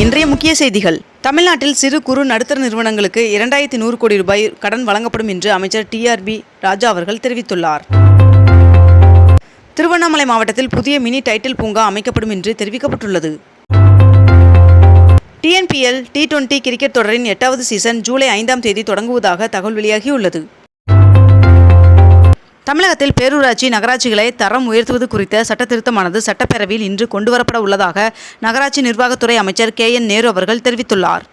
இன்றைய முக்கிய செய்திகள். தமிழ்நாட்டில் சிறு குறு நடுத்தர நிறுவனங்களுக்கு இரண்டாயிரத்தி நூறு கோடி ரூபாய் கடன் வழங்கப்படும் என்று அமைச்சர் டிஆர்பி ராஜா அவர்கள் தெரிவித்துள்ளார். திருவண்ணாமலை மாவட்டத்தில் புதிய மினி டைட்டில் பூங்கா அமைக்கப்படும் என்று தெரிவிக்கப்பட்டுள்ளது. டிஎன்பிஎல் டி டுவெண்டி கிரிக்கெட் தொடரின் எட்டாவது சீசன் ஜூலை ஐந்தாம் தேதி தொடங்குவதாக தகவல் வெளியாகியுள்ளது. தமிழகத்தில் பேரூராட்சி நகராட்சிகளை தரம் உயர்த்துவது குறித்த சட்டத்திருத்தமானது சட்டப்பேரவையில் இன்று கொண்டுவரப்பட உள்ளதாக நகராட்சி நிர்வாகத்துறை அமைச்சர் கே என் நேரு அவர்கள் தெரிவித்துள்ளார்.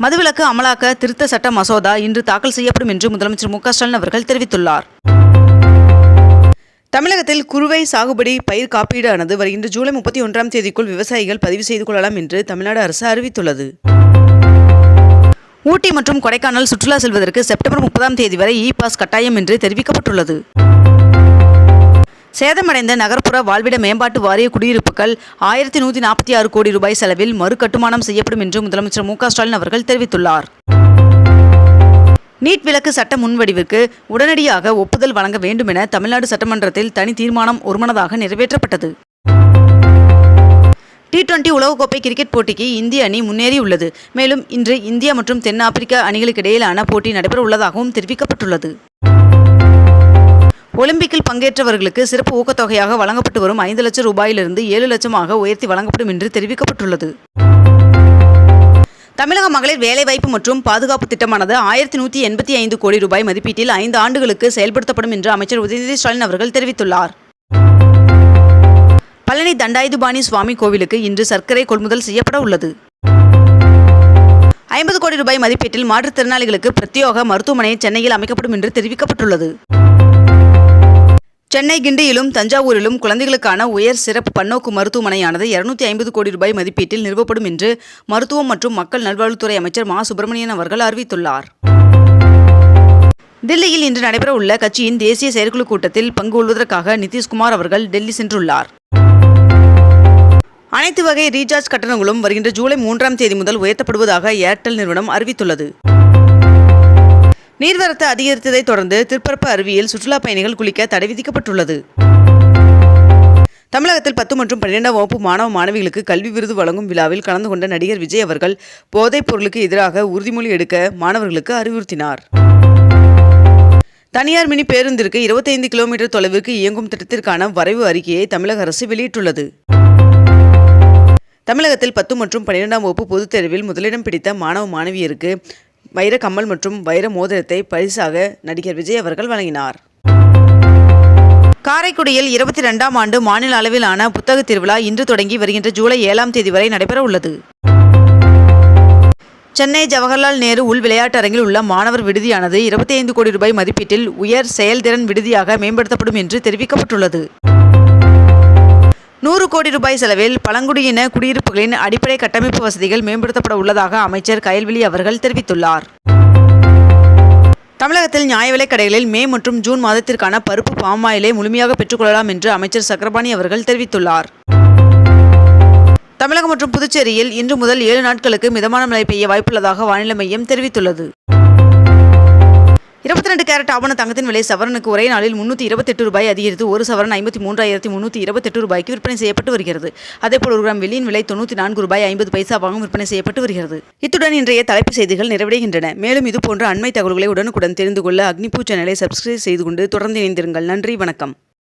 மதுவிலக்கு அமலாக்க திருத்த சட்ட மசோதா இன்று தாக்கல் செய்யப்படும் என்று முதலமைச்சர் மு ஸ்டாலின் அவர்கள் தெரிவித்துள்ளார். தமிழகத்தில் குறுவை சாகுபடி பயிர் காப்பீடானது வருகின்ற ஜூலை முப்பத்தி ஒன்றாம் தேதிக்குள் விவசாயிகள் பதிவு செய்து கொள்ளலாம் என்று தமிழ்நாடு அரசு அறிவித்துள்ளது. ஊட்டி மற்றும் கொடைக்கானல் சுற்றுலா செல்வதற்கு செப்டம்பர் முப்பதாம் தேதி வரை இ பாஸ் கட்டாயம் என்று தெரிவிக்கப்பட்டுள்ளது. சேதமடைந்த நகர்ப்புற வாழ்விட மேம்பாட்டு வாரிய குடியிருப்புகள் ஆயிரத்தி நூற்றி நாற்பத்தி ஆறு கோடி ரூபாய் செலவில் மறுகட்டுமானம் செய்யப்படும் என்று முதலமைச்சர் மு ஸ்டாலின் அவர்கள் தெரிவித்துள்ளார். நீட் விலக்கு சட்ட முன்வடிவிற்கு உடனடியாக ஒப்புதல் வழங்க வேண்டும் என தமிழ்நாடு சட்டமன்றத்தில் தனி தீர்மானம் ஒருமனதாக நிறைவேற்றப்பட்டது. டி டுவெண்டி உலகக்கோப்பை கிரிக்கெட் போட்டிக்கு இந்திய அணி முன்னேறியுள்ளது. மேலும் இன்று இந்தியா மற்றும் தென்னாப்பிரிக்க அணிகளுக்கு இடையிலான போட்டி நடைபெற உள்ளதாகவும் தெரிவிக்கப்பட்டுள்ளது. ஒலிம்பிக்கில் பங்கேற்றவர்களுக்கு சிறப்பு ஊக்கத்தொகையாக வழங்கப்பட்டு வரும் ஐந்து லட்சம் ரூபாயிலிருந்து ஏழு லட்சமாக உயர்த்தி வழங்கப்படும் என்று தெரிவிக்கப்பட்டுள்ளது. தமிழக மகளிர் வேலைவாய்ப்பு மற்றும் பாதுகாப்பு திட்டமானது ஆயிரத்தி நூற்றி எண்பத்தி ஐந்து கோடி ரூபாய் மதிப்பீட்டில் ஐந்து ஆண்டுகளுக்கு செயல்படுத்தப்படும் என்று அமைச்சர் உதயநிதி ஸ்டாலின் அவர்கள் தெரிவித்துள்ளார். பழனி தண்டாயுதபாணி சுவாமி கோவிலுக்கு இன்று சர்க்கரை கொள்முதல் செய்யப்பட உள்ளது. ஐம்பது கோடி ரூபாய் மதிப்பீட்டில் மாற்றுத்திறனாளிகளுக்கு பிரத்யோக மருத்துவமனை சென்னையில் அமைக்கப்படும் என்று தெரிவிக்கப்பட்டுள்ளது. சென்னை கிண்டியிலும் தஞ்சாவூரிலும் குழந்தைகளுக்கான உயர் சிறப்பு பன்னோக்கு மருத்துவமனையானது இருநூத்தி ஐம்பது கோடி ரூபாய் மதிப்பீட்டில் நிறுவப்படும் என்று மருத்துவம் மற்றும் மக்கள் நல்வாழ்வுத்துறை அமைச்சர் மா. சுப்பிரமணியன் அவர்கள் அறிவித்துள்ளார். தில்லியில் இன்று நடைபெறவுள்ள கட்சியின் தேசிய செயற்குழு கூட்டத்தில் பங்கு கொள்வதற்காக நிதிஷ்குமார் அவர்கள் டெல்லி சென்றுள்ளார். அனைத்து வகை ரீசார்ஜ் கட்டணங்களும் வருகின்ற ஜூலை மூன்றாம் தேதி முதல் உயர்த்தப்படுவதாக ஏர்டெல் நிறுவனம் அறிவித்துள்ளது. நீர்வரத்து அதிகரித்ததைத் தொடர்ந்து திருப்பரப்பு அருவியில் சுற்றுலா பயணிகள் குளிக்க தடை விதிக்கப்பட்டுள்ளது. தமிழகத்தில் பத்து மற்றும் பன்னிரெண்டாம் வகுப்பு மாணவ மாணவிகளுக்கு கல்வி விருது வழங்கும் விழாவில் கலந்து கொண்ட நடிகர் விஜய் அவர்கள் போதைப் பொருளுக்கு எதிராக உறுதிமொழி எடுக்க மாணவர்களுக்கு அறிவுறுத்தினார். தனியார் மினி பேருந்திற்கு இருபத்தைந்து கிலோமீட்டர் தொலைவிற்கு இயங்கும் திட்டத்திற்கான வரைவு அறிக்கையை தமிழக அரசு வெளியிட்டுள்ளது. தமிழகத்தில் பத்து மற்றும் பன்னிரெண்டாம் வகுப்பு பொதுத் தேர்வில் முதலிடம் பிடித்த மாணவ மாணவியருக்கு வைர கம்மல் மற்றும் வைர மோதிரத்தை பரிசாக நடிகர் விஜய் அவர்கள் வழங்கினார். காரைக்குடியில் இருபத்தி ரெண்டாம் ஆண்டு மாநில அளவிலான புத்தக திருவிழா இன்று தொடங்கி வருகின்ற ஜூலை ஏழாம் தேதி வரை நடைபெற உள்ளது. சென்னை ஜவஹர்லால் நேரு உள் விளையாட்டரங்கில் உள்ள மாணவர் விடுதியானது இருபத்தி ஐந்து கோடி ரூபாய் மதிப்பீட்டில் உயர் செயல்திறன் விடுதியாக மேம்படுத்தப்படும் என்று தெரிவிக்கப்பட்டுள்ளது. நூறு கோடி ரூபாய் செலவில் பழங்குடியின குடியிருப்புகளின் அடிப்படை கட்டமைப்பு வசதிகள் மேம்படுத்தப்பட உள்ளதாக அமைச்சர் கயல்விழி அவர்கள் தெரிவித்துள்ளார். தமிழகத்தில் நியாய விலைக் கடைகளில் மே மற்றும் ஜூன் மாதத்திற்கான பருப்பு பாமாயிலை முழுமையாக பெற்றுக்கொள்ளலாம் என்று அமைச்சர் சக்கரபாணி அவர்கள் தெரிவித்துள்ளார். தமிழகம் மற்றும் புதுச்சேரியில் இன்று முதல் ஏழு நாட்களுக்கு மிதமான மழை பெய்ய வாய்ப்புள்ளதாக வானிலை மையம் தெரிவித்துள்ளது. இருபத்தி ரெண்டு கேரட் ஆவண தங்கத்தின் விலை சவரனுக்கு ஒரே நாளில் முன்னூற்றி இருபத்தெட்டு ரூபாய் அதிகரித்து ஒரு சவரன் ஐம்பத்தி மூன்றாயிரத்தி முன்னூற்றி இருபத்தெட்டு ரூபாய்க்கு விற்பனை செய்யப்பட்டு வருகிறது. அதேபோல் ஒரு கிராம் வெள்ளியின் விலை தொண்ணூற்றி நான்கு ரூபாய் ஐம்பது பைசாவாகவும் விற்பனை செய்யப்பட்டு வருகிறது. இத்துடன் இன்றைய தலைப்பு செய்திகள் நிறைவடைகின்றன. மேலும் இது போன்ற அண்மை தகவல்களை உடனுக்குடன் தெரிந்து கொள்ள அக்னிபூ சேனலை சப்ஸ்கிரைப் செய்து கொண்டு தொடர்ந்து இணைந்திருங்கள். நன்றி வணக்கம்.